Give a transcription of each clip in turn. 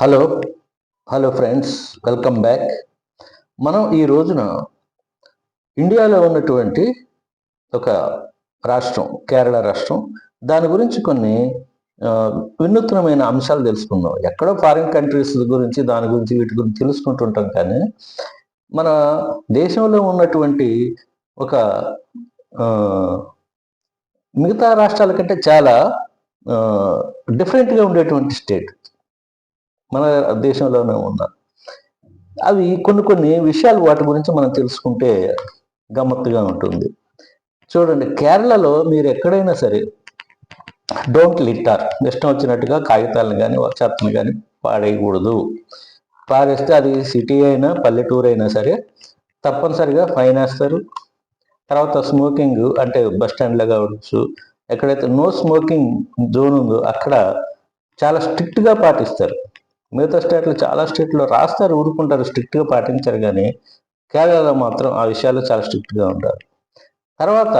Hello hello friends welcome back. మనం ఈ రోజున ఇండియాలో ఉన్నటువంటి ఒక రాష్ట్రం కేరళ రాష్ట్రం దాని గురించి కొన్ని వినూత్నమైన అంశాలు తెలుసుకుందాం. ఎక్కడో ఫారిన్ కంట్రీస్ గురించి దాని గురించి వీటి గురించి తెలుసుకుంటుంటాం కానీ మన దేశంలో ఉన్నటువంటి ఒక మిగతా రాష్ట్రాల కంటే చాలా డిఫరెంట్గా ఉండేటువంటి స్టేట్ మన దేశంలోనే ఉన్న. అవి కొన్ని కొన్ని విషయాలు వాటి గురించి మనం తెలుసుకుంటే గమ్మత్తుగా ఉంటుంది. చూడండి కేరళలో మీరు ఎక్కడైనా సరే డోంట్ లిట్టర్ ఇష్టం వచ్చినట్టుగా కాగితాలను కానీ చెత్తను కానీ పాడేయకూడదు. పారేస్తే అది సిటీ అయినా పల్లెటూరు అయినా సరే తప్పనిసరిగా ఫైన్ వేస్తారు. తర్వాత స్మోకింగ్ అంటే బస్ స్టాండ్లో కావచ్చు ఎక్కడైతే నో స్మోకింగ్ జోన్ ఉందో అక్కడ చాలా స్ట్రిక్ట్గా పాటిస్తారు. మిగతా స్టేట్లో చాలా స్టేట్లో రాస్తారు ఊరుకుంటారు స్ట్రిక్ట్గా పాటించారు కానీ కేరళలో మాత్రం ఆ విషయాలు చాలా స్ట్రిక్ట్గా ఉంటారు తర్వాత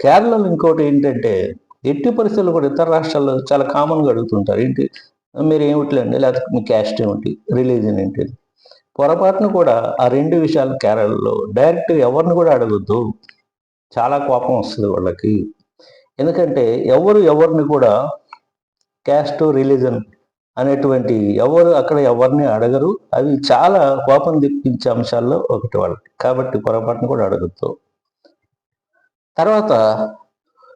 కేరళలో ఇంకోటి ఏంటంటే ఎట్టి పరిస్థితుల్లో కూడా ఇతర రాష్ట్రాల్లో చాలా కామన్గా అడుగుతుంటారు. ఏంటి? మీరు ఏమిట్లేండి? లేకపోతే మీ క్యాస్ట్ ఏమిటి? రిలీజన్ ఏంటి? పొరపాటును కూడా ఆ రెండు విషయాలు కేరళలో డైరెక్ట్ ఎవరిని కూడా అడగొద్దు. చాలా కోపం వస్తుంది వాళ్ళకి. ఎందుకంటే ఎవరు ఎవరిని కూడా క్యాస్ట్ రిలీజన్ అనేటువంటి ఎవరు అక్కడ ఎవరిని అడగరు. అవి చాలా కోపం తెప్పించే అంశాల్లో ఒకటి వాళ్ళకి కాబట్టి పొరపాటును కూడా అడగద్దు. తర్వాత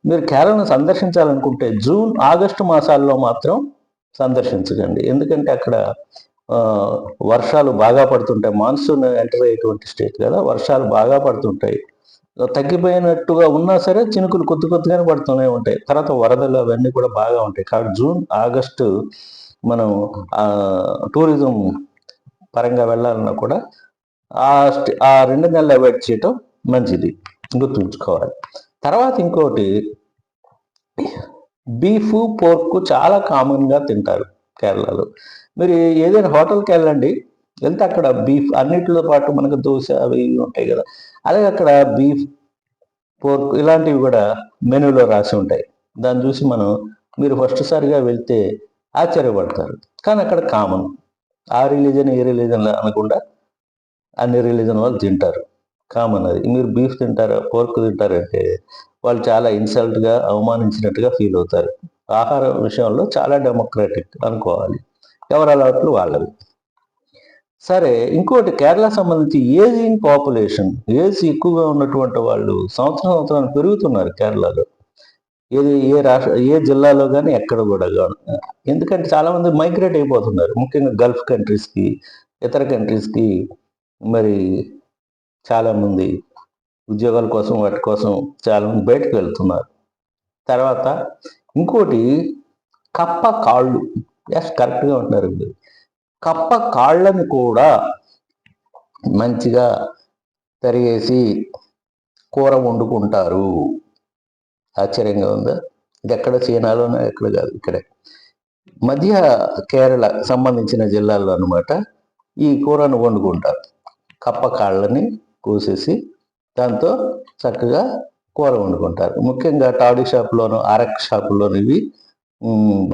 మీరు కేరళను సందర్శించాలనుకుంటే జూన్ ఆగస్టు మాసాల్లో మాత్రం సందర్శించకండి. ఎందుకంటే అక్కడ వర్షాలు బాగా పడుతుంటాయి. మాన్సూన్ ఎంటర్ అయ్యేటువంటి స్టేట్ కదా వర్షాలు బాగా పడుతుంటాయి. తగ్గిపోయినట్టుగా ఉన్నా సరే చినుకులు కొద్ది కొద్దిగానే పడుతూనే ఉంటాయి. తర్వాత వరదలు అవన్నీ కూడా బాగా ఉంటాయి. కాబట్టి జూన్ ఆగస్టు మనం టూరిజం పరంగా వెళ్ళాలన్నా కూడా ఆ ఆ రెండు నెలలు అవాయిడ్ చేయటం మంచిది గుర్తుంచుకోవాలి. తర్వాత ఇంకోటి బీఫ్ పోర్క్ చాలా కామన్గా తింటారు కేరళలో. మీరు ఏదైనా హోటల్కి వెళ్ళండి వెళ్తే అక్కడ బీఫ్ అన్నిటితో పాటు మనకు దోశ అవి ఇవి ఉంటాయి కదా అలాగే అక్కడ బీఫ్ పోర్క్ ఇలాంటివి కూడా మెనూలో రాసి ఉంటాయి. దాన్ని చూసి మనం మీరు ఫస్ట్ సారిగా వెళ్తే ఆశ్చర్యపడతారు. కానీ అక్కడ కామన్ ఆ రిలీజన్ ఏ రిలీజన్ అనకుండా అన్ని రిలీజన్ వాళ్ళు తింటారు. కామన్ అది. మీరు బీఫ్ తింటారా పోర్క్ తింటారంటే వాళ్ళు చాలా ఇన్సల్ట్గా అవమానించినట్టుగా ఫీల్ అవుతారు. ఆహార విషయంలో చాలా డెమోక్రాటిక్ అనుకోవాలి. ఎవరు అలవాట్లు వాళ్ళవి. సరే ఇంకోటి కేరళ సంబంధించి ఏజింగ్ పాపులేషన్ ఏజ్ ఎక్కువగా ఉన్నటువంటి వాళ్ళు సంవత్సరం సంవత్సరానికి పెరుగుతున్నారు కేరళలో. ఏది ఏ రాష్ట్ర ఏ జిల్లాలో కానీ ఎక్కడ కూడా కాదు. ఎందుకంటే చాలామంది మైగ్రేట్ అయిపోతున్నారు. ముఖ్యంగా గల్ఫ్ కంట్రీస్కి ఇతర కంట్రీస్కి మరి చాలామంది ఉద్యోగాల కోసం వాటి కోసం చాలామంది బయటకు వెళ్తున్నారు. తర్వాత ఇంకోటి కప్ప కాళ్ళు. ఎస్ కరెక్ట్గా ఉంటున్నారు మీరు కప్ప కాళ్ళని కూడా మంచిగా తరిగేసి కూర వండుకుంటారు. ఆశ్చర్యంగా ఉందా. ఇది ఎక్కడ చైనాలోనే ఎక్కడ కాదు ఇక్కడే. మధ్య కేరళ సంబంధించిన జిల్లాల్లో అనమాట ఈ కూరను వండుకుంటారు. కప్ప కాళ్ళని కోసేసి దాంతో చక్కగా కూర వండుకుంటారు. ముఖ్యంగా టాడీ షాప్లోను అరక్ షాపుల్లోను ఇవి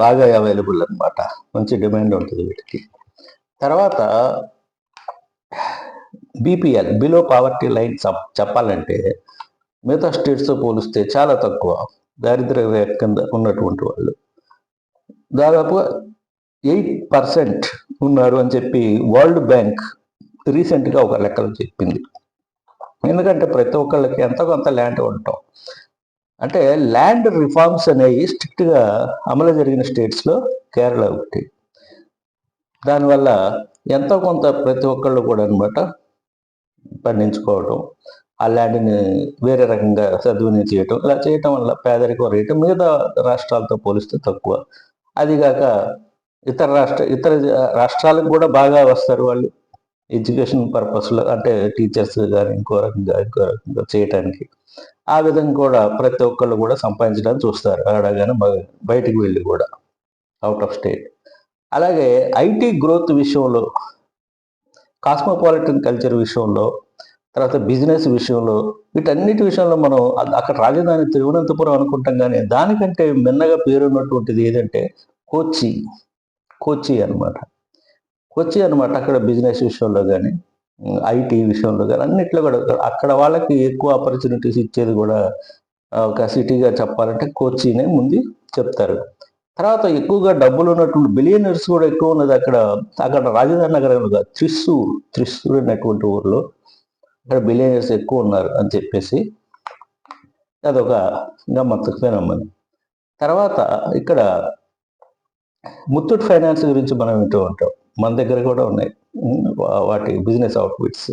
బాగా అవైలబుల్ అన్నమాట. మంచి డిమాండ్ ఉంటుంది వీటికి. తర్వాత బీపీఎల్ బిలో పావర్టీ లైన్ చెప్పాలంటే మిగతా స్టేట్స్తో పోలిస్తే చాలా తక్కువ. దారిద్ర్య రేఖ కింద ఉన్నటువంటి వాళ్ళు. దాదాపుగా ఎయిట్ పర్సెంట్ ఉన్నారు అని చెప్పి వరల్డ్ బ్యాంక్ రీసెంట్గా ఒక లెక్కలు చెప్పింది. ఎందుకంటే ప్రతి ఒక్కళ్ళకి ఎంతో కొంత ల్యాండ్ ఉండటం. అంటే ల్యాండ్ రిఫార్మ్స్ అనేవి స్ట్రిక్ట్గా అమలు జరిగిన స్టేట్స్లో కేరళ ఒకటి. దానివల్ల ఎంతో కొంత ప్రతి ఒక్కళ్ళు కూడా అనమాట పండించుకోవటం. ఆ ల్యాండ్ని వేరే రకంగా సద్వినియోగం చేయటం ఇలా చేయటం వల్ల పేదరికం రేటు మిగతా రాష్ట్రాలతో పోలిస్తే తక్కువ. అదిగాక ఇతర రాష్ట్ర ఇతర రాష్ట్రాలకు కూడా బాగా వస్తారు వాళ్ళు ఎడ్యుకేషన్ పర్పస్లో అంటే టీచర్స్ కానీ ఇంకో రకంగా ఇంకో రకంగా చేయటానికి. ఆ విధంగా కూడా ప్రతి ఒక్కళ్ళు కూడా సంపాదించడానికి చూస్తారు ఆడగానే బయటికి వెళ్ళి కూడా అవుట్ ఆఫ్ స్టేట్. అలాగే ఐటీ గ్రోత్ విషయంలో కాస్మోపాలిటన్ కల్చర్ విషయంలో తర్వాత బిజినెస్ విషయంలో వీటన్నిటి విషయంలో మనం అక్కడ రాజధాని తిరువనంతపురం అనుకుంటాం కానీ దానికంటే మిన్నగా పేరున్నటువంటిది ఏదంటే కోచి కోచి అన్నమాట. కొచ్చి అనమాట అక్కడ బిజినెస్ విషయంలో కానీ ఐటీ విషయంలో కానీ అన్నిట్లో కూడా అక్కడ వాళ్ళకి ఎక్కువ ఆపర్చునిటీస్ ఇచ్చేది కూడా ఒక సిటీగా చెప్పాలంటే కోచినే ముందు చెప్తారు. తర్వాత ఎక్కువగా డబ్బులు ఉన్నటువంటి బిలియనర్స్ కూడా ఎక్కువ ఉన్నది అక్కడ అక్కడ రాజధాని నగరంలో త్రిశూర్ త్రిశూర్ అనేటువంటి ఊర్లో. అక్కడ బిలియనర్స్ ఎక్కువ ఉన్నారు అని చెప్పేసి అదొక గమ్మత్తు ఫెనమని తర్వాత ఇక్కడ ముత్తూట్ ఫైనాన్స్ గురించి మనం వింటూ ఉంటాం. మన దగ్గర కూడా ఉన్నాయి. వాటి బిజినెస్ అవుట్ఫిట్స్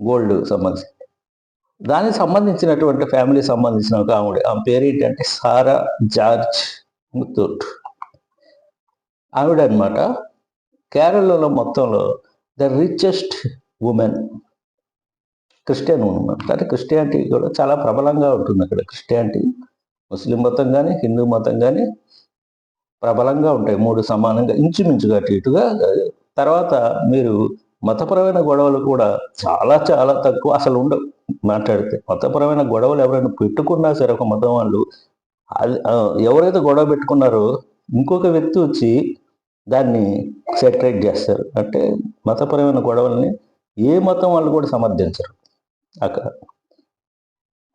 గోల్డ్ సంబంధించి. దానికి సంబంధించినటువంటి ఫ్యామిలీ సంబంధించిన ఒక ఆవిడ ఆమె పేరు ఏంటంటే సారా జార్జ్ ముత్తూట్. ఆవిడ అనమాట కేరళలో మొత్తంలో the richest women Christian women అంటే క్రిస్టియానిటీ కూడా చాలా ప్రబలంగా ఉంటుంది అక్కడ. క్రిస్టియానిటీ ముస్లిం మతం కానీ హిందూ మతం కానీ ప్రబలంగా ఉంటాయి మూడు సమానంగా ఇంచుమించుగా అటు ఇటుగా. తర్వాత మీరు మతపరమైన గొడవలు కూడా చాలా చాలా తక్కువ అసలు ఉండవు మాట్లాడితే. మతపరమైన గొడవలు ఎవరైనా పెట్టుకున్నా సరే ఒక మతం వాళ్ళు అది ఎవరైతే గొడవ పెట్టుకున్నారో ఇంకొక వ్యక్తి వచ్చి దాన్ని సెటరేట్ చేస్తారు. అంటే మతపరమైన గొడవల్ని ఏ మతం వాళ్ళు కూడా సమర్థించరు. అక్కడ.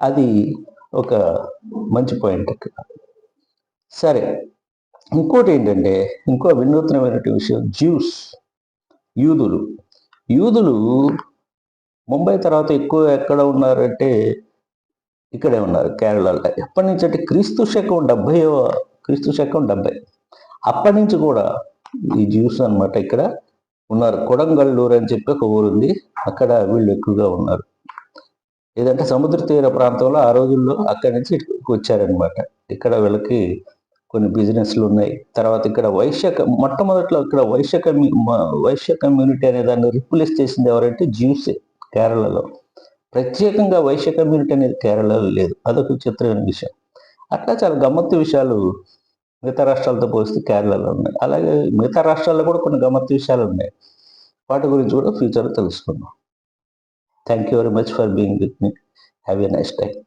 అది ఒక మంచి పాయింట్ అక్కడ సరే ఇంకోటి ఏంటంటే ఇంకో వినూత్నమైనటువంటి విషయం జ్యూస్ యూదులు. యూదులు ముంబై తర్వాత ఎక్కువ ఎక్కడ ఉన్నారంటే ఇక్కడే ఉన్నారు కేరళలో. ఎప్పటి నుంచి అంటే క్రీస్తు శకం డెబ్బై క్రీస్తు శకం డెబ్బై. అప్పటి నుంచి కూడా ఈ జ్యూస్ అనమాట ఇక్కడ ఉన్నారు. కొడంగల్లూరు అని చెప్పి ఒక ఊరుంది. అక్కడ వీళ్ళు ఎక్కువగా ఉన్నారు. ఏదంటే సముద్ర తీర ప్రాంతంలో ఆ రోజుల్లో అక్కడి నుంచి ఇక్కడికి వచ్చారనమాట ఇక్కడ వీళ్ళకి కొన్ని బిజినెస్లు ఉన్నాయి. తర్వాత ఇక్కడ వైశ్య మొట్టమొదట్లో ఇక్కడ వైశ్య కమ్యూ వైశ్య కమ్యూనిటీ అనే దాన్ని రిప్లేస్ చేసింది ఎవరంటే జ్యూసే కేరళలో. ప్రత్యేకంగా వైశ్య కమ్యూనిటీ అనేది కేరళలో లేదు. అదొక చిత్రమైన విషయం. అట్లా చాలా గమ్మత్తు విషయాలు మిగతా రాష్ట్రాలతో పోలిస్తే కేరళలో ఉన్నాయి. అలాగే మిగతా రాష్ట్రాల్లో కూడా కొన్ని గమ్మత్తు విషయాలు ఉన్నాయి. వాటి గురించి కూడా ఫ్యూచర్లో తెలుసుకుందాం. Thank you very much for being with me. Have a nice day.